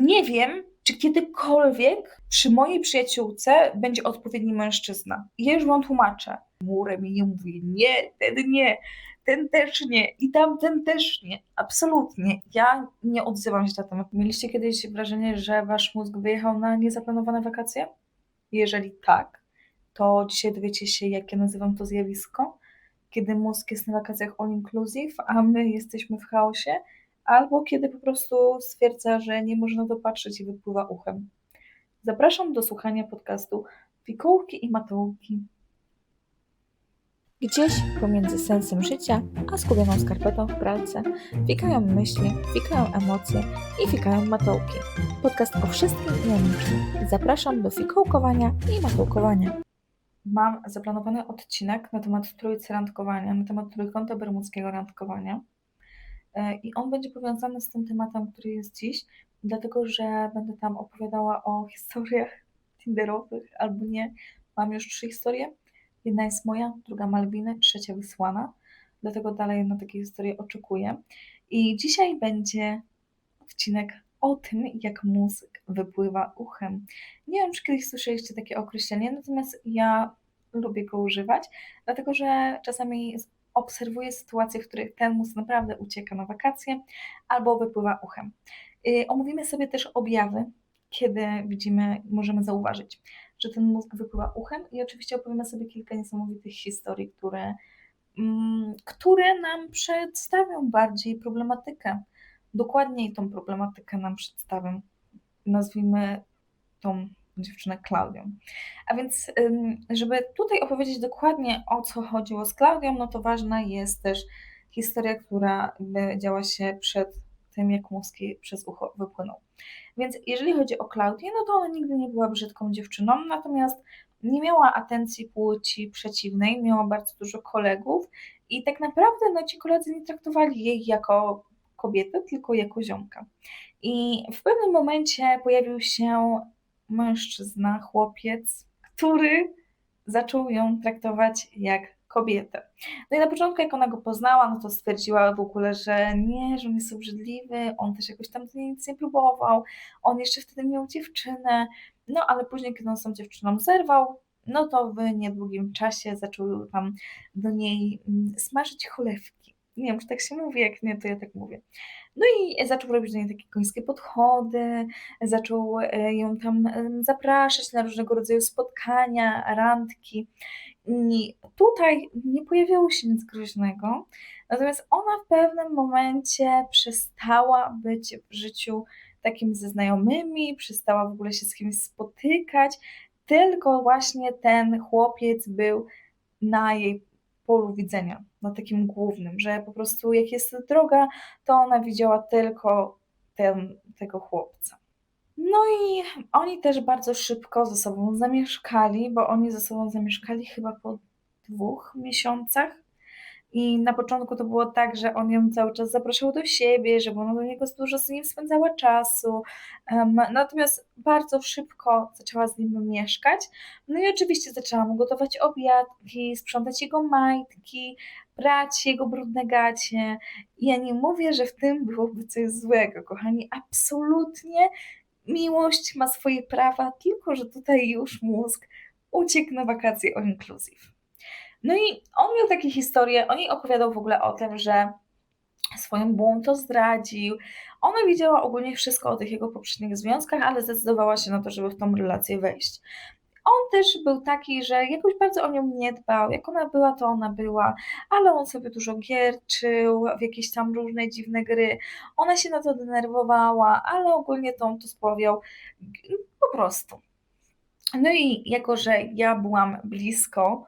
Nie wiem, czy kiedykolwiek przy mojej przyjaciółce będzie odpowiedni mężczyzna. I ja już wam tłumaczę. Murem i nie mówię, nie, ten nie, ten też nie i tamten też nie. Absolutnie. Ja nie odzywam się na temat. Mieliście kiedyś wrażenie, że wasz mózg wyjechał na niezaplanowane wakacje? Jeżeli tak, to dzisiaj dowiecie się, jak ja nazywam to zjawisko, kiedy mózg jest na wakacjach all inclusive, a my jesteśmy w chaosie, albo kiedy po prostu stwierdza, że nie można dopatrzeć i wypływa uchem. Zapraszam do słuchania podcastu Fikołki i Matołki. Gdzieś pomiędzy sensem życia a skubioną skarpetą w pralce fikają myśli, fikają emocje i fikają matołki. Podcast o wszystkim i o niczym. Zapraszam do fikołkowania i matołkowania. Mam zaplanowany odcinek na temat trójcy randkowania, na temat trójkąta bermudzkiego randkowania. E, I on będzie powiązany z tym tematem, który jest dziś, dlatego że będę tam opowiadała o historiach Tinderowych albo nie. Mam już trzy historie. Jedna jest moja, druga Malwiny, trzecia wysłana. Dlatego dalej na takie historie oczekuję. I dzisiaj będzie odcinek o tym, jak mózg wypływa uchem. Nie wiem, czy kiedyś słyszeliście takie określenie, natomiast ja lubię go używać, dlatego że czasami obserwuję sytuacje, w których ten mózg naprawdę ucieka na wakacje albo wypływa uchem. Y, omówimy sobie też objawy, kiedy widzimy, możemy zauważyć, że ten mózg wypływa uchem i oczywiście opowiemy sobie kilka niesamowitych historii, które, mm, które nam przedstawią bardziej problematykę. Dokładniej tą problematykę nam przedstawią. Nazwijmy tą dziewczynę Klaudią. A więc, żeby tutaj opowiedzieć dokładnie o co chodziło z Klaudią, no to ważna jest też historia, która działa się przed tym, jak mózg przez ucho wypłynął. Więc jeżeli chodzi o Klaudię, no to ona nigdy nie była brzydką dziewczyną, natomiast nie miała atencji płci przeciwnej, miała bardzo dużo kolegów i tak naprawdę no, ci koledzy nie traktowali jej jako kobietę, tylko jako ziomka. I w pewnym momencie pojawił się mężczyzna, chłopiec, który zaczął ją traktować jak kobietę. No i na początku, jak ona go poznała, no to stwierdziła w ogóle, że nie, że on jest obrzydliwy, on też jakoś tam nic nie próbował, on jeszcze wtedy miał dziewczynę, no ale później, kiedy on z tą dziewczyną zerwał, no to w niedługim czasie zaczął tam do niej mm, smażyć cholewki. Nie wiem, czy tak się mówi, jak nie, to ja tak mówię. No i zaczął robić do niej takie końskie podchody, zaczął e, ją tam zapraszać na różnego rodzaju spotkania, randki. I tutaj nie pojawiało się nic groźnego, natomiast ona w pewnym momencie przestała być w życiu takim ze znajomymi, przestała w ogóle się z kimś spotykać, tylko właśnie ten chłopiec był na jej polu widzenia, na takim głównym, że po prostu jak jest droga, to ona widziała tylko ten, tego chłopca. No i oni też bardzo szybko ze sobą zamieszkali, bo oni ze sobą zamieszkali chyba po dwóch miesiącach. I na początku to było tak, że on ją cały czas zapraszał do siebie, żeby ona do niego dużo z nim spędzała czasu. Um, natomiast bardzo szybko zaczęła z nim mieszkać. No i oczywiście zaczęła mu gotować obiadki, sprzątać jego majtki, brać jego brudne gacie. Ja nie mówię, że w tym byłoby coś złego, kochani. Absolutnie miłość ma swoje prawa, tylko że tutaj już mózg uciekł na wakacje all inclusive. No i on miał takie historie, on jej opowiadał w ogóle o tym, że swoją bułą to zdradził. Ona wiedziała ogólnie wszystko o tych jego poprzednich związkach, ale zdecydowała się na to, żeby w tą relację wejść. On też był taki, że jakoś bardzo o nią nie dbał. Jak ona była, to ona była, ale on sobie dużo gierczył w jakieś tam różne dziwne gry. Ona się na to denerwowała, ale ogólnie to on to sprawiał po prostu. No i jako, że ja byłam blisko,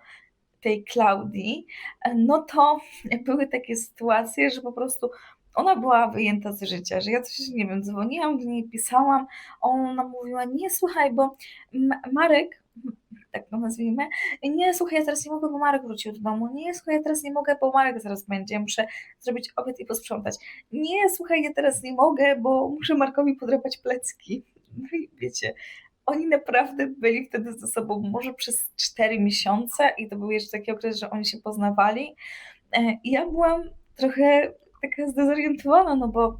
tej Klaudii, no to były takie sytuacje, że po prostu ona była wyjęta z życia, że ja coś, nie wiem, dzwoniłam do niej, pisałam, ona mówiła, nie słuchaj, bo Marek, tak to nazwijmy, nie słuchaj, ja teraz nie mogę, bo Marek wrócił do domu, nie słuchaj, ja teraz nie mogę, bo Marek zaraz będzie, muszę zrobić obiad i posprzątać, nie słuchaj, ja teraz nie mogę, bo muszę Markowi podrapać plecki. No i wiecie, oni naprawdę byli wtedy ze sobą może przez 4 miesiące i to był jeszcze taki okres, że oni się poznawali. E, I ja byłam trochę taka zdezorientowana, no bo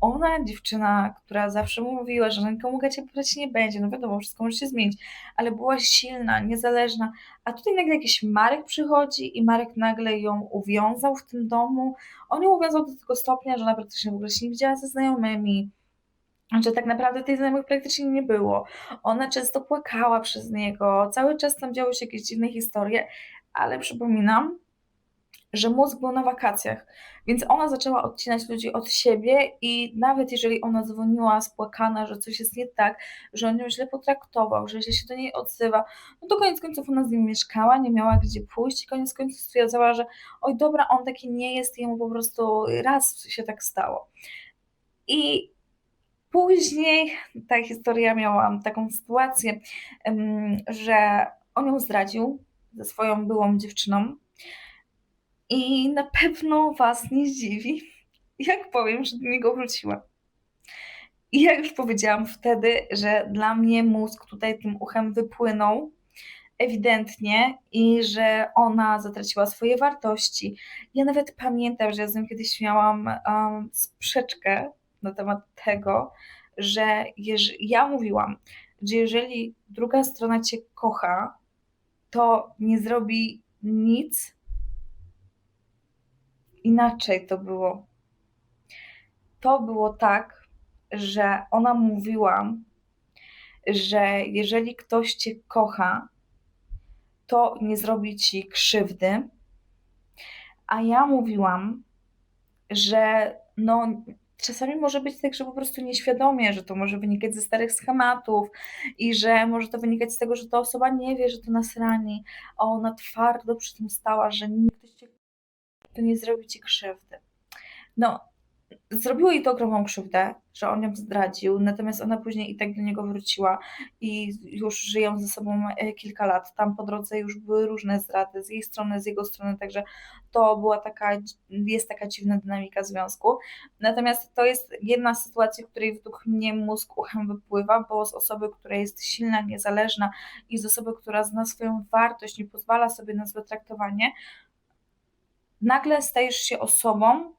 ona, dziewczyna, która zawsze mówiła, że nikomu gacie brać nie będzie, no wiadomo, wszystko może się zmienić, ale była silna, niezależna, a tutaj nagle jakiś Marek przychodzi i Marek nagle ją uwiązał w tym domu. On ją uwiązał do tego stopnia, że ona praktycznie w ogóle się nie widziała ze znajomymi, że tak naprawdę tej znajomych praktycznie nie było. Ona często płakała przez niego, cały czas tam działy się jakieś dziwne historie, ale przypominam, że mózg był na wakacjach, więc ona zaczęła odcinać ludzi od siebie i nawet jeżeli ona dzwoniła spłakana, że coś jest nie tak, że on ją źle potraktował, że źle się do niej odzywa, no to koniec końców ona z nim mieszkała, nie miała gdzie pójść i koniec końców stwierdzała, że oj dobra, on taki nie jest i mu po prostu raz się tak stało. I później ta historia miała taką sytuację, że on ją zdradził ze swoją byłą dziewczyną, i na pewno Was nie zdziwi, jak powiem, że do niego wróciła. I jak już powiedziałam wtedy, że dla mnie mózg tutaj tym uchem wypłynął ewidentnie i że ona zatraciła swoje wartości. Ja nawet pamiętam, że ja z kiedyś miałam um, sprzeczkę na temat tego, że ja mówiłam, że jeżeli druga strona cię kocha, to nie zrobi nic, inaczej to było. To było tak, że ona mówiła, że jeżeli ktoś cię kocha, to nie zrobi ci krzywdy. A ja mówiłam, że no, czasami może być tak, że po prostu nieświadomie, że to może wynikać ze starych schematów i że może to wynikać z tego, że ta osoba nie wie, że to nas rani, a ona twardo przy tym stała, że nikt to nie zrobi ci krzywdy. No, zrobiło jej to ogromną krzywdę, że on ją zdradził, natomiast ona później i tak do niego wróciła i już żyją ze sobą e, kilka lat. Tam po drodze już były różne zdrady z jej strony, z jego strony, także to była taka, jest taka dziwna dynamika związku. Natomiast to jest jedna z sytuacji, w której według mnie mózg uchem wypływa, bo z osoby, która jest silna, niezależna i z osoby, która zna swoją wartość i pozwala sobie na złe traktowanie, nagle stajesz się osobą,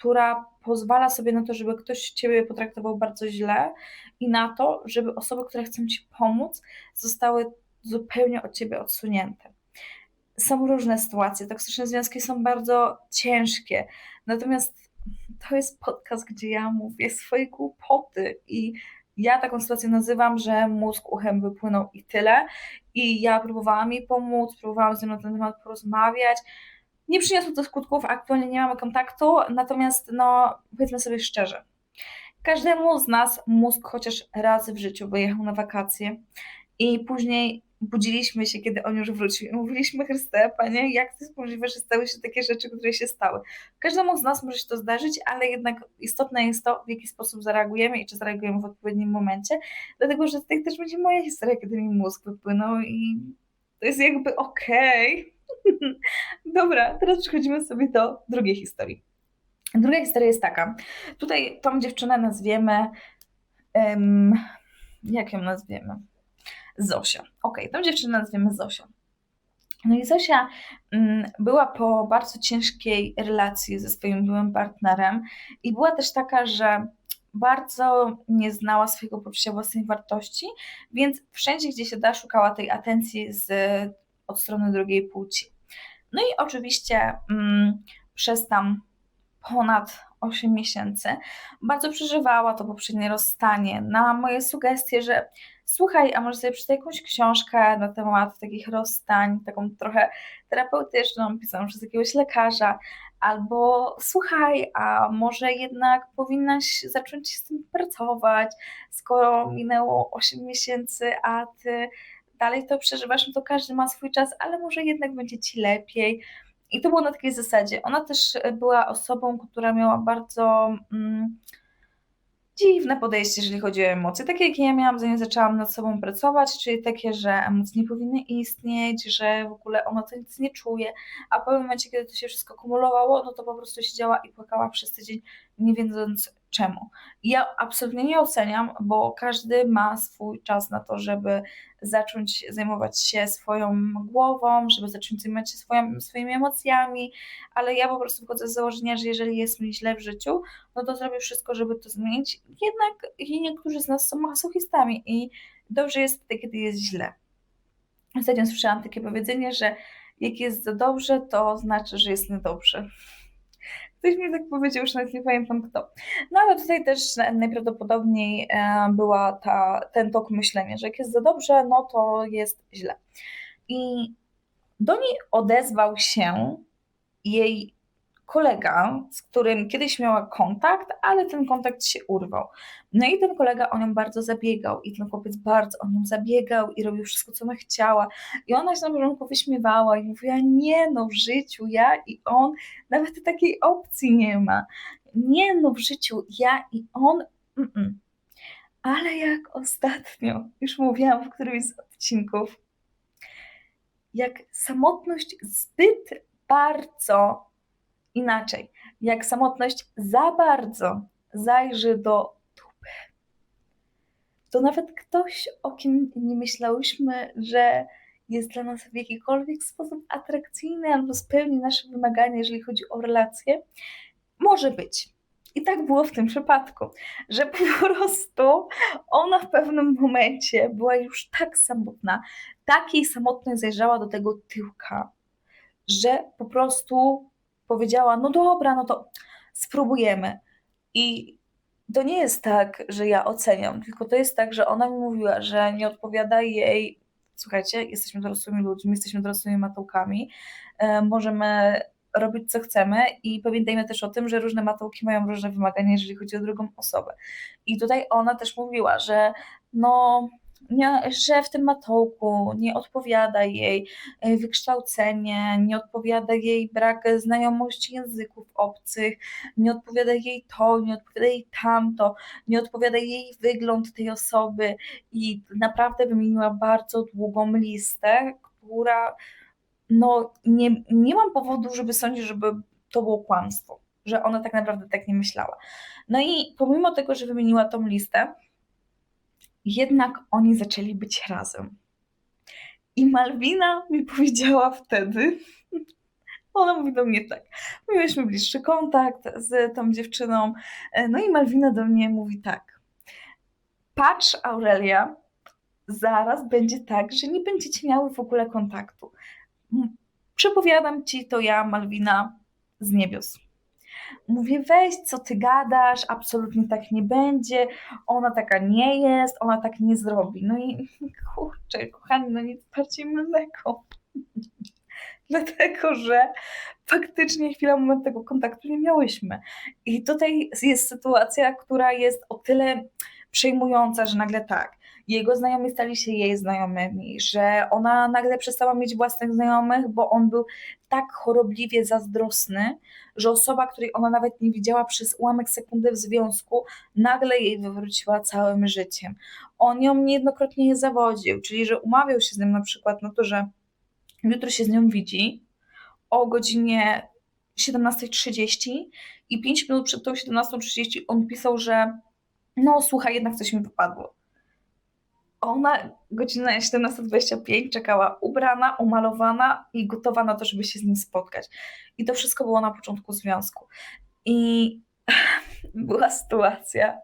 która pozwala sobie na to, żeby ktoś ciebie potraktował bardzo źle i na to, żeby osoby, które chcą ci pomóc, zostały zupełnie od ciebie odsunięte. Są różne sytuacje, toksyczne związki są bardzo ciężkie, natomiast to jest podcast, gdzie ja mówię swoje głupoty i ja taką sytuację nazywam, że mózg uchem wypłynął i tyle. I ja próbowałam jej pomóc, próbowałam z nią na ten temat porozmawiać, nie przyniosło to skutków, aktualnie nie mamy kontaktu, natomiast no powiedzmy sobie szczerze, każdemu z nas mózg chociaż raz w życiu wyjechał na wakacje i później budziliśmy się, kiedy on już wrócił i mówiliśmy Chryste, Panie, jak to jest możliwe, że stały się takie rzeczy, które się stały. Każdemu z nas może się to zdarzyć, ale jednak istotne jest to, w jaki sposób zareagujemy i czy zareagujemy w odpowiednim momencie, dlatego, że tutaj też będzie moja historia, kiedy mi mózg wypłynął i to jest jakby okej, okay Dobra, teraz przechodzimy sobie do drugiej historii. Druga historia jest taka. Tutaj tą dziewczynę nazwiemy. Um, jak ją nazwiemy? Zosia. Ok, tą dziewczynę nazwiemy Zosia. No i Zosia um, była po bardzo ciężkiej relacji ze swoim byłym partnerem i była też taka, że bardzo nie znała swojego poczucia własnej wartości, więc wszędzie, gdzie się da, szukała tej atencji z, od strony drugiej płci. No i oczywiście mm, przez tam ponad 8 miesięcy bardzo przeżywała to poprzednie rozstanie. Na moje sugestie, że słuchaj, a może sobie przeczytaj jakąś książkę na temat takich rozstań, taką trochę terapeutyczną, pisaną przez jakiegoś lekarza, albo słuchaj, a może jednak powinnaś zacząć z tym pracować, skoro minęło 8 miesięcy, a ty dalej to przeżywasz, no to każdy ma swój czas, ale może jednak będzie ci lepiej. I to było na takiej zasadzie. Ona też była osobą, która miała bardzo mm, dziwne podejście, jeżeli chodzi o emocje. Takie, jakie ja miałam, zanim zaczęłam nad sobą pracować, czyli takie, że emocje nie powinny istnieć, że w ogóle ona to nic nie czuje, a po momencie, kiedy to się wszystko kumulowało, no to po prostu siedziała i płakała przez tydzień nie wiedząc czemu. Ja absolutnie nie oceniam, bo każdy ma swój czas na to, żeby zacząć zajmować się swoją głową, żeby zacząć zajmować się swoją, swoimi emocjami, ale ja po prostu wychodzę z założenia, że jeżeli jest mi źle w życiu, no to zrobię wszystko, żeby to zmienić. Jednak niektórzy z nas są masochistami i dobrze jest wtedy, kiedy jest źle. Ostatnio słyszałam takie powiedzenie, że jak jest za dobrze, to znaczy, że jest niedobrze. Ktoś mi tak powiedział, już nawet nie pamiętam kto. No ale tutaj też najprawdopodobniej e, była ta, ten tok myślenia, że jak jest za dobrze, no to jest źle. I do niej odezwał się jej kolega, z którym kiedyś miała kontakt, ale ten kontakt się urwał. No i ten kolega o nią bardzo zabiegał i ten chłopiec bardzo o nią zabiegał i robił wszystko, co ona chciała. I ona się na początku wyśmiewała i mówiła, nie no, w życiu ja i on, nawet takiej opcji nie ma. Nie no, w życiu ja i on, mm -mm. ale jak ostatnio, już mówiłam w którymś z odcinków, jak samotność zbyt bardzo inaczej, jak samotność za bardzo zajrzy do dupy, to nawet ktoś, o kim nie myślałyśmy, że jest dla nas w jakikolwiek sposób atrakcyjny albo spełni nasze wymagania, jeżeli chodzi o relacje, może być. I tak było w tym przypadku, że po prostu ona w pewnym momencie była już tak samotna, takiej samotnej zajrzała do tego tyłka, że po prostu powiedziała: No dobra, no to spróbujemy. I to nie jest tak, że ja oceniam, tylko to jest tak, że ona mi mówiła, że nie odpowiada jej. Słuchajcie, jesteśmy dorosłymi ludźmi, jesteśmy dorosłymi matołkami, e, możemy robić co chcemy i pamiętajmy też o tym, że różne matołki mają różne wymagania, jeżeli chodzi o drugą osobę. I tutaj ona też mówiła, że no że w tym matołku nie odpowiada jej e, wykształcenie, nie odpowiada jej brak znajomości języków obcych, nie odpowiada jej to, nie odpowiada jej tamto, nie odpowiada jej wygląd tej osoby i naprawdę wymieniła bardzo długą listę, która no nie, nie mam powodu, żeby sądzić, żeby to było kłamstwo, że ona tak naprawdę tak nie myślała. No i pomimo tego, że wymieniła tą listę, jednak oni zaczęli być razem. I Malwina mi powiedziała wtedy, ona mówi do mnie tak, mieliśmy bliższy kontakt z tą dziewczyną, no i Malwina do mnie mówi tak, patrz Aurelia, zaraz będzie tak, że nie będziecie miały w ogóle kontaktu. Przepowiadam ci to ja, Malwina, z niebios. Mówię, weź, co ty gadasz, absolutnie tak nie będzie, ona taka nie jest, ona tak nie zrobi. No i kurczę, kochani, no nic bardziej mylnego. Dlatego, że faktycznie chwilę, moment tego kontaktu nie miałyśmy. I tutaj jest sytuacja, która jest o tyle przejmująca, że nagle tak, jego znajomi stali się jej znajomymi, że ona nagle przestała mieć własnych znajomych, bo on był tak chorobliwie zazdrosny, że osoba, której ona nawet nie widziała przez ułamek sekundy w związku, nagle jej wywróciła całym życiem. On ją niejednokrotnie je zawodził, czyli że umawiał się z nim na przykład na to, że jutro się z nią widzi o godzinie 17.30 i 5 minut przed tą 17.30 on pisał, że no słuchaj, jednak coś mi wypadło. Ona godzina 17.25 czekała ubrana, umalowana i gotowa na to, żeby się z nim spotkać. I to wszystko było na początku związku. I była sytuacja,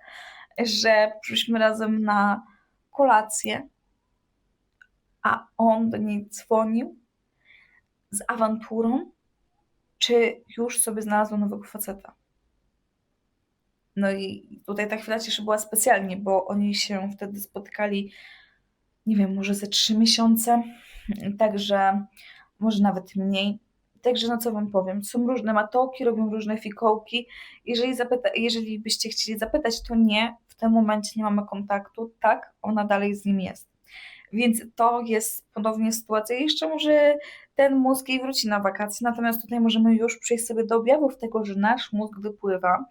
że przyszliśmy razem na kolację, a on do niej dzwonił z awanturą, czy już sobie znalazła nowego faceta. No i tutaj ta chwila cieszy była specjalnie, bo oni się wtedy spotykali, nie wiem, może ze trzy miesiące, także może nawet mniej. Także no co wam powiem, są różne matołki, robią różne fikołki. Jeżeli, zapyta, jeżeli byście chcieli zapytać, to nie, w tym momencie nie mamy kontaktu, tak, ona dalej z nim jest. Więc to jest ponownie sytuacja. Jeszcze może ten mózg jej wróci na wakacje, natomiast tutaj możemy już przejść sobie do objawów tego, że nasz mózg wypływa.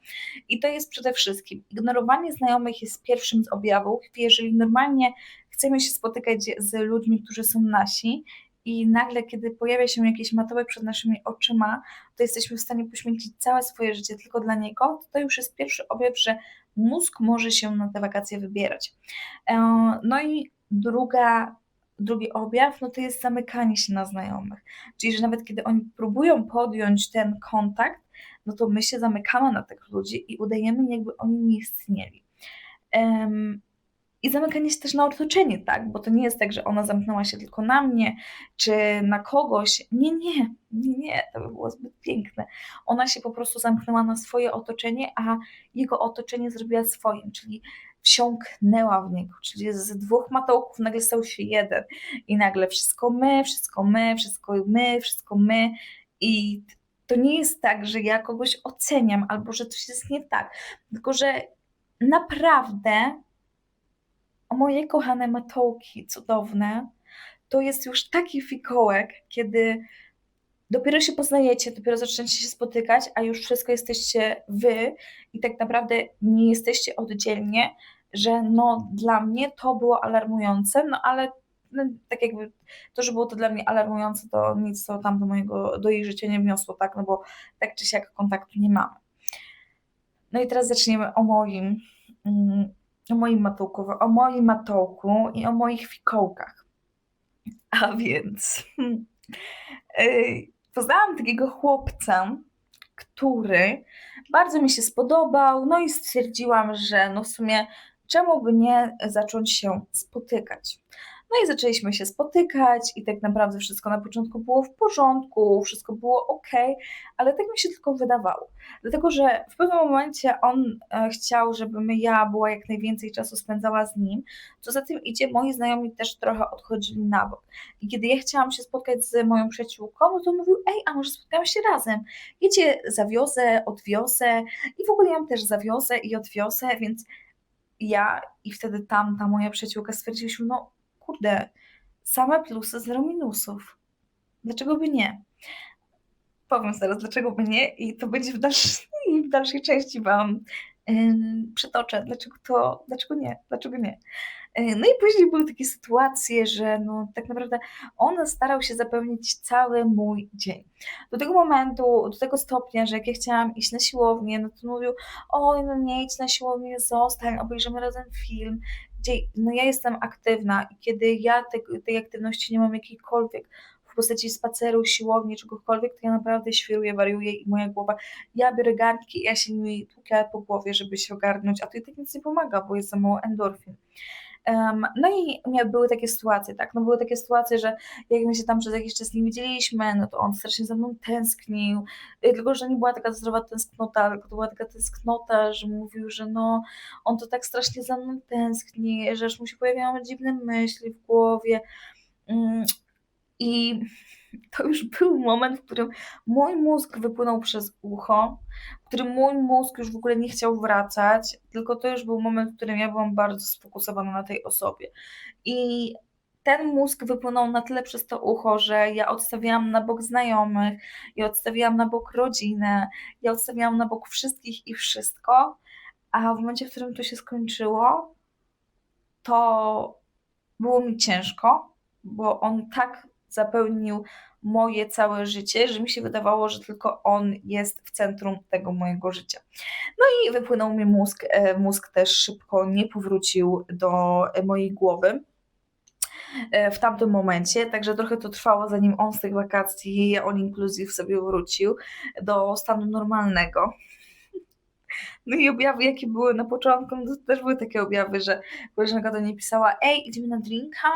I to jest przede wszystkim ignorowanie znajomych jest pierwszym z objawów. Jeżeli normalnie chcemy się spotykać z ludźmi, którzy są nasi, i nagle, kiedy pojawia się jakiś matołek przed naszymi oczyma, to jesteśmy w stanie poświęcić całe swoje życie tylko dla niego, to już jest pierwszy objaw, że mózg może się na te wakacje wybierać. E, no i druga drugi objaw, no to jest zamykanie się na znajomych. Czyli, że nawet kiedy oni próbują podjąć ten kontakt, no to my się zamykamy na tych ludzi i udajemy, jakby oni nie istnieli. Um, i zamykanie się też na otoczenie, tak? Bo to nie jest tak, że ona zamknęła się tylko na mnie, czy na kogoś. Nie, nie, nie, nie, to by było zbyt piękne. Ona się po prostu zamknęła na swoje otoczenie, a jego otoczenie zrobiła swoim, czyli wsiąknęła w niego, czyli z dwóch matołków nagle stał się jeden i nagle wszystko my, wszystko my, wszystko my, wszystko my. I to nie jest tak, że ja kogoś oceniam albo że coś jest nie tak, tylko że naprawdę o moje kochane matołki cudowne, to jest już taki fikołek, kiedy dopiero się poznajecie, dopiero zaczniecie się spotykać, a już wszystko jesteście wy i tak naprawdę nie jesteście oddzielnie, że no dla mnie to było alarmujące, no ale no, tak jakby to, że było to dla mnie alarmujące, to nic to tam do mojego, do jej życia nie wniosło, tak, no bo tak czy siak kontaktu nie mamy. No i teraz zaczniemy o moim, mm, o moim matołku, o moim matołku i o moich fikołkach. A więc poznałam takiego chłopca, który bardzo mi się spodobał, no i stwierdziłam, że no w sumie czemu by nie zacząć się spotykać. No i zaczęliśmy się spotykać i tak naprawdę wszystko na początku było w porządku, wszystko było ok, ale tak mi się tylko wydawało. Dlatego, że w pewnym momencie on e, chciał, żebym ja była jak najwięcej czasu spędzała z nim, co za tym idzie, moi znajomi też trochę odchodzili na bok. I kiedy ja chciałam się spotkać z moją przyjaciółką, no to mówił, ej, a może spotkamy się razem? Idzie zawiozę, odwiozę i w ogóle ja też zawiozę i odwiozę, więc ja i wtedy tam ta moja przyjaciółka stwierdziliśmy, no kurde, same plusy, zero minusów. Dlaczego by nie? Powiem zaraz, dlaczego by nie i to będzie w dalszej, w dalszej części Wam przytoczę, dlaczego to, dlaczego nie, dlaczego nie. No i później były takie sytuacje, że no, tak naprawdę on starał się zapewnić cały mój dzień. Do tego momentu, do tego stopnia, że jak ja chciałam iść na siłownię, no to mówił, oj, no nie idź na siłownię, zostań, obejrzymy razem film, gdzie no ja jestem aktywna i kiedy ja te, tej aktywności nie mam jakiejkolwiek w postaci spaceru, siłowni, czegokolwiek, to ja naprawdę świruję, wariuję i moja głowa, ja biorę garnki ja się nimi tłukę po głowie, żeby się ogarnąć, a to i tak nic nie pomaga, bo jest za mało endorfin. Um, no i były takie sytuacje, tak, no były takie sytuacje, że jak my się tam przez jakiś czas nie widzieliśmy, no to on strasznie za mną tęsknił, y, tylko że nie była taka zdrowa tęsknota, tylko to była taka tęsknota, że mówił, że no on to tak strasznie za mną tęskni, że aż mu się pojawiają dziwne myśli w głowie um, i to już był moment, w którym mój mózg wypłynął przez ucho, w którym mój mózg już w ogóle nie chciał wracać, tylko to już był moment, w którym ja byłam bardzo sfokusowana na tej osobie. I ten mózg wypłynął na tyle przez to ucho, że ja odstawiałam na bok znajomych, ja odstawiałam na bok rodzinę, ja odstawiałam na bok wszystkich i wszystko, a w momencie, w którym to się skończyło, to było mi ciężko, bo on tak zapełnił moje całe życie, że mi się wydawało, że tylko on jest w centrum tego mojego życia. No i wypłynął mi mózg. E, mózg też szybko nie powrócił do mojej głowy e, w tamtym momencie, także trochę to trwało, zanim on z tych wakacji, on inclusive sobie wrócił do stanu normalnego. No i objawy, jakie były na początku, no to też były takie objawy, że koleżanka do niej pisała, ej, idziemy na drinka?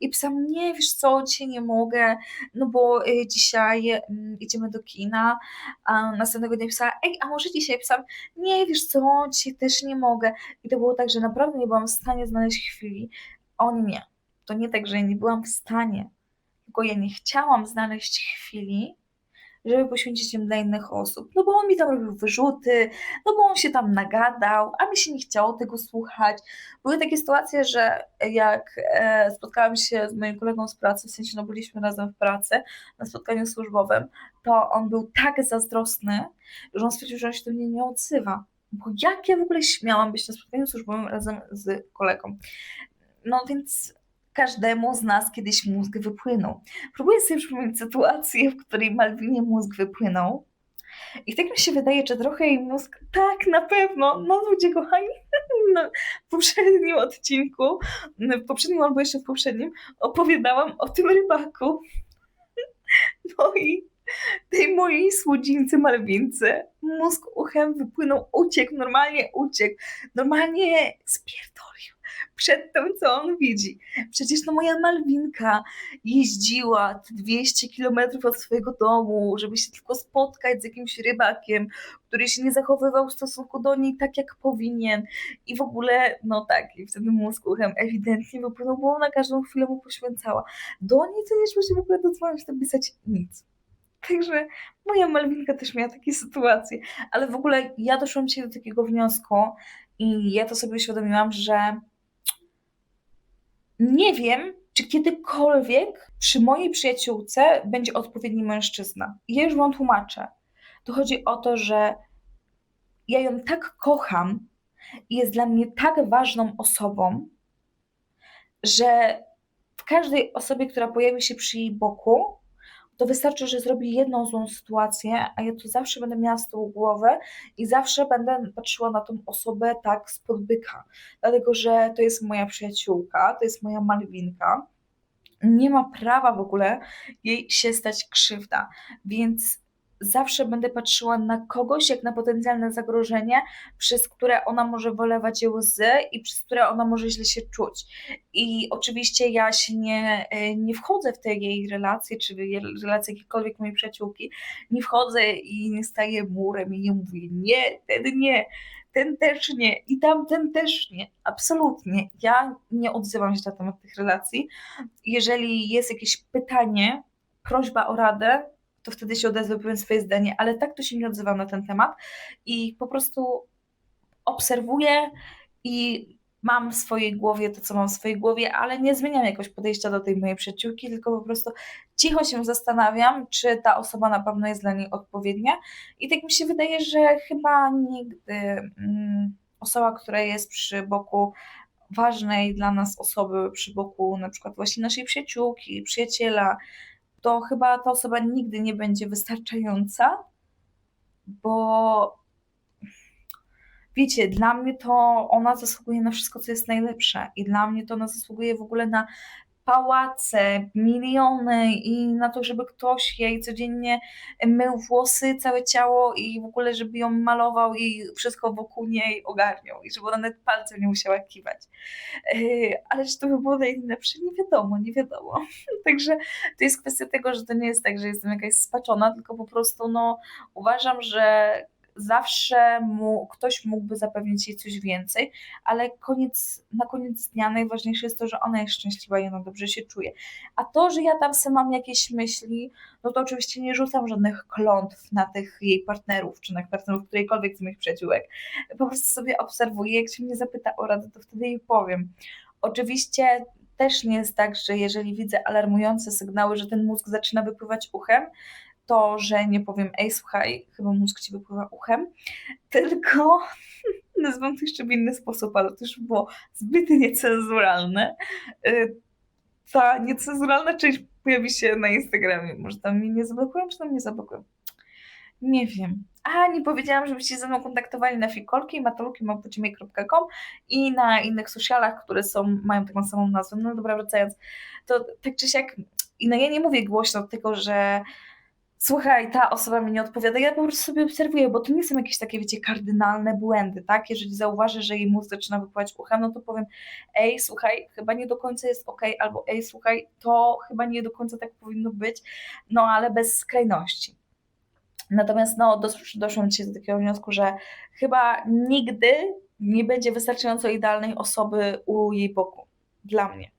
I pisałam, nie, wiesz co, dzisiaj nie mogę, no bo y, dzisiaj mm, idziemy do kina. A następnego dnia pisała, ej, a może dzisiaj? Pisałam, nie, wiesz co, dzisiaj też nie mogę. I to było tak, że naprawdę nie byłam w stanie znaleźć chwili. On nie. To nie tak, że nie byłam w stanie, tylko ja nie chciałam znaleźć chwili, żeby poświęcić ją dla innych osób. No bo on mi tam robił wyrzuty, no bo on się tam nagadał, a mi się nie chciało tego słuchać. Były takie sytuacje, że jak e, spotkałam się z moim kolegą z pracy, w sensie no byliśmy razem w pracy na spotkaniu służbowym, to on był tak zazdrosny, że on stwierdził, że on się do mnie nie odzywa. Bo jak ja w ogóle śmiałam być na spotkaniu służbowym razem z kolegą? No więc każdemu z nas kiedyś mózg wypłynął. Próbuję sobie przypomnieć sytuację, w której Malwinie mózg wypłynął. I tak mi się wydaje, że trochę jej mózg, tak, na pewno, no ludzie kochani, no, w poprzednim odcinku, w poprzednim albo jeszcze w poprzednim, opowiadałam o tym rybaku. No i tej mojej słodzińcy Malwince mózg uchem wypłynął, uciekł, normalnie uciekł, normalnie spierdolił przed tym, co on widzi. Przecież no moja Malwinka jeździła 200 kilometrów od swojego domu, żeby się tylko spotkać z jakimś rybakiem, który się nie zachowywał w stosunku do niej tak, jak powinien. I w ogóle, no tak, i wtedy mózg uchem ewidentnie wypłynął, bo ona każdą chwilę mu poświęcała. Do niej to nie się w ogóle dodzwonić, napisać nic. Także moja Malwinka też miała takie sytuacje. Ale w ogóle ja doszłam dzisiaj do takiego wniosku i ja to sobie uświadomiłam, że nie wiem, czy kiedykolwiek przy mojej przyjaciółce będzie odpowiedni mężczyzna. Ja już wam tłumaczę. To chodzi o to, że ja ją tak kocham i jest dla mnie tak ważną osobą, że w każdej osobie, która pojawi się przy jej boku, to wystarczy, że zrobi jedną złą sytuację, a ja tu zawsze będę miała z tyłu głowę i zawsze będę patrzyła na tą osobę tak z podbyka, dlatego że to jest moja przyjaciółka, to jest moja Malwinka. Nie ma prawa w ogóle jej się stać krzywda, więc zawsze będę patrzyła na kogoś jak na potencjalne zagrożenie, przez które ona może wylewać łzy i przez które ona może źle się czuć. I oczywiście ja się nie, e, nie wchodzę w te jej relacje, czy w relacje jakiejkolwiek mojej przyjaciółki, nie wchodzę i nie staję murem i nie mówię nie, ten nie, ten też nie i tamten też nie. Absolutnie. Ja nie odzywam się na temat tych relacji. Jeżeli jest jakieś pytanie, prośba o radę, to wtedy się odezwę, powiem swoje zdanie, ale tak to się nie odzywam na ten temat i po prostu obserwuję i mam w swojej głowie to, co mam w swojej głowie, ale nie zmieniam jakoś podejścia do tej mojej przyjaciółki, tylko po prostu cicho się zastanawiam, czy ta osoba na pewno jest dla niej odpowiednia. I tak mi się wydaje, że chyba nigdy mm, osoba, która jest przy boku ważnej dla nas osoby, przy boku na przykład właśnie naszej przyjaciółki, przyjaciela, to chyba ta osoba nigdy nie będzie wystarczająca, bo wiecie, dla mnie to ona zasługuje na wszystko, co jest najlepsze i dla mnie to ona zasługuje w ogóle na pałace, miliony i na to, żeby ktoś jej codziennie mył włosy, całe ciało i w ogóle, żeby ją malował i wszystko wokół niej ogarniał i żeby ona nawet palcem nie musiała kiwać. Yy, ale czy to by było najlepsze? Nie wiadomo, nie wiadomo. Także to jest kwestia tego, że to nie jest tak, że jestem jakaś spaczona, tylko po prostu no, uważam, że zawsze mu, ktoś mógłby zapewnić jej coś więcej, ale koniec, na koniec dnia najważniejsze jest to, że ona jest szczęśliwa i ona dobrze się czuje. A to, że ja tam sobie mam jakieś myśli, no to oczywiście nie rzucam żadnych klątw na tych jej partnerów, czy na partnerów którejkolwiek z moich przyjaciółek. Po prostu sobie obserwuję, jak się mnie zapyta o radę, to wtedy jej powiem. Oczywiście też nie jest tak, że jeżeli widzę alarmujące sygnały, że ten mózg zaczyna wypływać uchem, to, że nie powiem, ej, słuchaj, chyba mózg ci wypływa uchem, tylko nazwam to jeszcze w inny sposób, ale to już było zbyt niecenzuralne. Y, ta niecenzuralna część pojawi się na Instagramie. Może tam mnie nie zablokują, czy tam nie zablokują? Nie wiem. A, nie powiedziałam, żebyście ze mną kontaktowali na fikolki, matoluki.com i na innych socialach, które są, mają taką samą nazwę. No dobra, wracając, to tak czy siak, i no ja nie mówię głośno tylko, że słuchaj, ta osoba mi nie odpowiada, ja po prostu sobie obserwuję, bo to nie są jakieś takie, wiecie, kardynalne błędy, tak? Jeżeli zauważę, że jej mózg zaczyna wypływać uchem, no to powiem, ej, słuchaj, chyba nie do końca jest ok, albo ej, słuchaj, to chyba nie do końca tak powinno być, no ale bez skrajności. Natomiast no, dosz, doszłam dzisiaj do takiego wniosku, że chyba nigdy nie będzie wystarczająco idealnej osoby u jej boku, dla mnie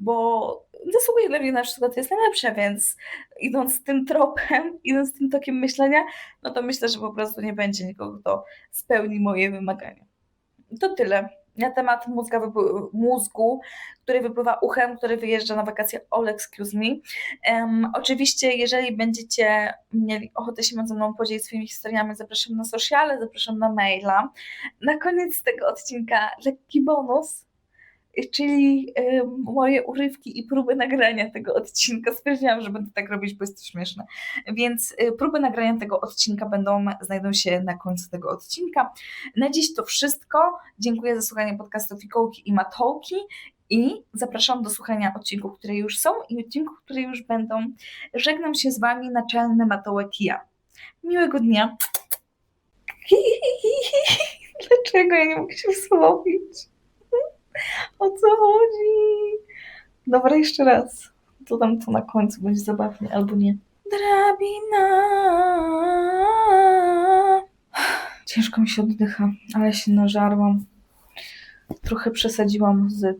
bo zasługuje dla mnie na wszystko, co jest najlepsze, więc idąc tym tropem, idąc tym tokiem myślenia, no to myślę, że po prostu nie będzie nikogo, kto spełni moje wymagania. To tyle na temat mózga, mózgu, który wypływa uchem, który wyjeżdża na wakacje all excuse me. Um, oczywiście, jeżeli będziecie mieli ochotę się ze mną podzielić swoimi historiami, zapraszam na sociale, zapraszam na maila. Na koniec tego odcinka lekki bonus, czyli moje urywki i próby nagrania tego odcinka. Stwierdziłam, że będę tak robić, bo jest to śmieszne. Więc y, próby nagrania tego odcinka będą, znajdą się na końcu tego odcinka. Na dziś to wszystko. Dziękuję za słuchanie podcastu Fikołki i Matołki i zapraszam do słuchania odcinków, które już są i odcinków, które już będą. Żegnam się z Wami, naczelny Matołek i ja. Miłego dnia. Dlaczego ja nie mogę się wsłowić? O co chodzi? Dobra, jeszcze raz. Dodam to na końcu, będzie zabawnie, albo nie. Drabina. Ciężko mi się oddycha, ale się nażarłam. Trochę przesadziłam z tym.